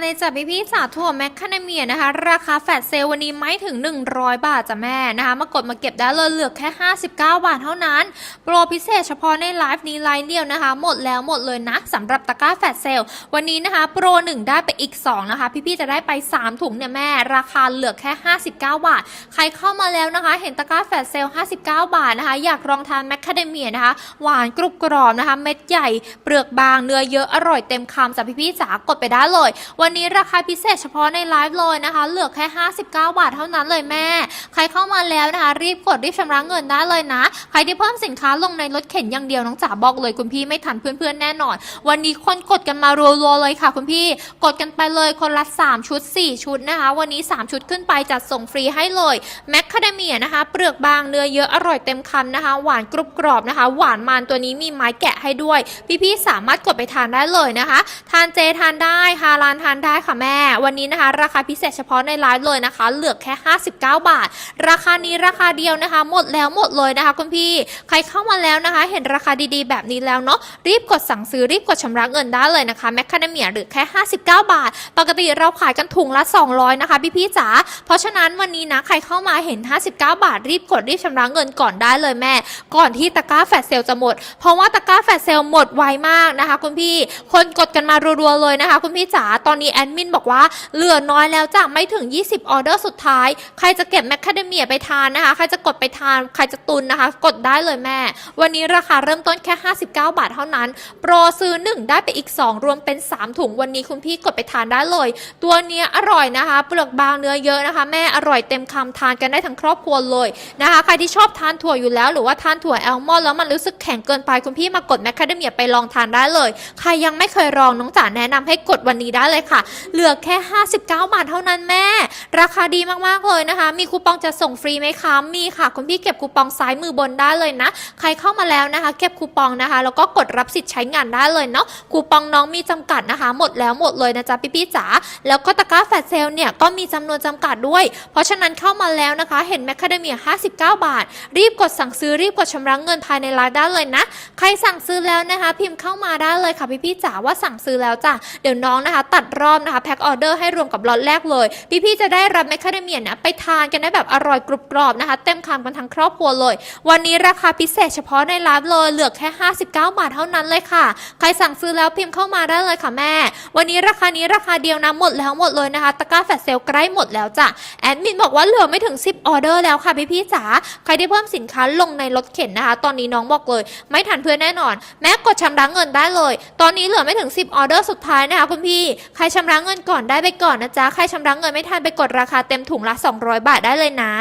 เลยจ้ะพี่พี่ๆจ๋าถั่วแมคคาเดเมียนะคะ ราคาแฟลตเซลวันนี้ไม่ถึง 100 บาทจ้ะแม่นะคะ มากดมาเก็บได้เลยเหลือแค่ 59 บาทเท่านั้น โปรพิเศษเฉพาะในไลฟ์นี้ไลฟ์เดียวนะคะ หมดแล้วหมดเลยนะสำหรับตะกร้าแฟลตเซลวันนี้นะคะ โปร 1 ได้ไปอีก 2 นะคะ พี่พี่จะได้ไป 3 ถุงเนี่ยแม่ ราคาเหลือแค่ 59 บาท ใครเข้ามาแล้วนะคะ เห็นตะกร้าแฟลตเซล59 บาทนะคะ อยากลองทานแมคคาเดเมียนะคะ หวานกรุบกรอบนะคะ เม็ดใหญ่ เปลือกบาง เนื้อเยอะ อร่อยเต็มคำจ้ะพี่พี่ๆจ๋ากดไปได้เลยวันันี้ราคาพิเศษเฉพาะในไลฟ์เลยนะคะ เหลือแค่ 59 บาทเท่านั้นเลยแม่ ใครเข้ามาแล้วนะคะ รีบกดรีบชำระเงินได้เลยนะ ใครที่เพิ่มสินค้าลงในรถเข็นอย่างเดียวน้องจ๋าบอกเลยคุณพี่ไม่ทันเพื่อนๆแน่นอน วันนี้คนกดกันมารัวๆเลยค่ะ คุณพี่กดกันไปเลยคนละ 3 ชุด 4 ชุดนะคะ วันนี้ 3 ชุดขึ้นไปจัดส่งฟรีให้เลยแมคคาเดเมียนะคะเปลือกบางเนื้อเยอะอร่อยเต็มคำนะคะ หวานกรุบกรอบนะคะ หวานมันตัวนี้มีไม้แกะให้ด้วย พี่ๆสามารถกดไปทานได้เลยนะคะ ทานเจทานได้ฮาลานทานได้ค่ะแม่ วันนี้นะคะ ราคาพิเศษเฉพาะในไลฟ์เลยนะคะ เหลือแค่ 59 บาท ราคานี้ราคาเดียวนะคะ หมดแล้วหมดเลยนะคะคุณพี่ ใครเข้ามาแล้วนะคะ เห็นราคาดีๆ แบบนี้แล้วเนาะ รีบกดสั่งซื้อรีบกดชำระเงินได้เลยนะคะแมคคาเดเมียหรือแค่ 59 บาท ปกติเราขายกันถุงละ 200 นะคะพี่ๆจ๋า เพราะฉะนั้นวันนี้นะใครเข้ามาเห็น 59 บาท รีบกดรีบชำระเงินก่อนได้เลยแม่ ก่อนที่ตะกร้าแฟลชเซลจะหมด เพราะว่าตะกร้าแฟลชเซลหมดไวมากนะคะคุณพี่ คนกดกันมารัวๆเลยนะคะคุณพี่จ๋า ตอนนี้แอดมินบอกว่าเหลือน้อยแล้วจ้ะไม่ถึง 20 ออเดอร์สุดท้าย ใครจะเก็บแมคคาเดเมียไปทานนะคะ ใครจะกดไปทาน ใครจะตุนนะคะ กดได้เลยแม่ วันนี้ราคาเริ่มต้นแค่ 59 บาทเท่านั้น โปรซื้อ 1 ได้ไปอีก 2 รวมเป็น 3 ถุงวันนี้คุณพี่กดไปทานได้เลย ตัวเนี้ยอร่อยนะคะ เปลือกบางเนื้อเยอะนะคะ แม่อร่อยเต็มคำทานกันได้ทั้งครอบครัวเลยนะคะ ใครที่ชอบทานถั่วอยู่แล้ว หรือว่าทานถั่วแอลมอนแล้วมันรู้สึกแข็งเกินไปคุณพี่มากดแมคคาเดเมียไปลองทานได้เลย ใครยังไม่เคยลองน้องจ๋าแนะนำให้กดวันนี้ได้เลยค่ะ เหลือแค่ 59 บาทเท่านั้นแม่ ราคาดีมากๆเลยนะคะ มีคูปองจะส่งฟรีไหมคะ มีค่ะ คุณพี่เก็บคูปองซ้ายมือบนได้เลยนะ ใครเข้ามาแล้วนะคะ เก็บคูปองนะคะ แล้วก็กดรับสิทธิ์ใช้งานได้เลยเนาะ คูปองน้องมีจำกัดนะคะ หมดแล้วหมดเลยนะจ๊ะพี่ๆจ๋า แล้วก็ตะกร้าแฟลชเซลเนี่ยก็มีจำนวนจำกัดด้วย เพราะฉะนั้นเข้ามาแล้วนะคะ เห็นแมคคาเดเมีย59 บาท รีบกดสั่งซื้อรีบกดชำระเงินภายในไลน์ได้เลยนะ ใครสั่งซื้อแล้วนะคะ พิมพ์เข้ามาได้เลยค่ะพี่ๆจ๋าว่าสั่งซื้อแล้วจ้ะ เดี๋ยวน้องนะคะ ตัดรอบนะคะแพ็คออเดอร์ให้รวมกับล็อตแรกเลย พี่ๆจะได้รับแมคคาเดเมียนะไปทานกันได้แบบอร่อยกรุบกรอบนะคะ เต็มคำกันทั้งครอบครัวเลย วันนี้ราคาพิเศษเฉพาะในไลฟ์เลยเหลือแค่ 59 บาทเท่านั้นเลยค่ะ ใครสั่งซื้อแล้วพิมพ์เข้ามาได้เลยค่ะแม่ วันนี้ราคานี้ราคาเดียวนะหมดแล้วหมดเลยนะคะตะกร้าแฟลชเซลใกล้หมดแล้วจ้ะแอดมินบอกว่าเหลือไม่ถึง 10ออเดอร์แล้วค่ะพี่ๆจ๋าใครที่เพิ่มสินค้าลงในรถเข็นนะคะ ตอนนี้น้องบอกเลย ไม่ทันเพื่อนแน่นอน แม้กดชำระเงินได้เลย ตอนนี้เหลือไม่ถึง 10ออเดอร์สุดท้ายนะคะคุณพี่ ใครชำระเงินก่อนได้ไปก่อนนะจ๊ะ ใครชำระเงินไม่ทันไปกดราคาเต็มถุงละ 200 บาทได้เลยนะ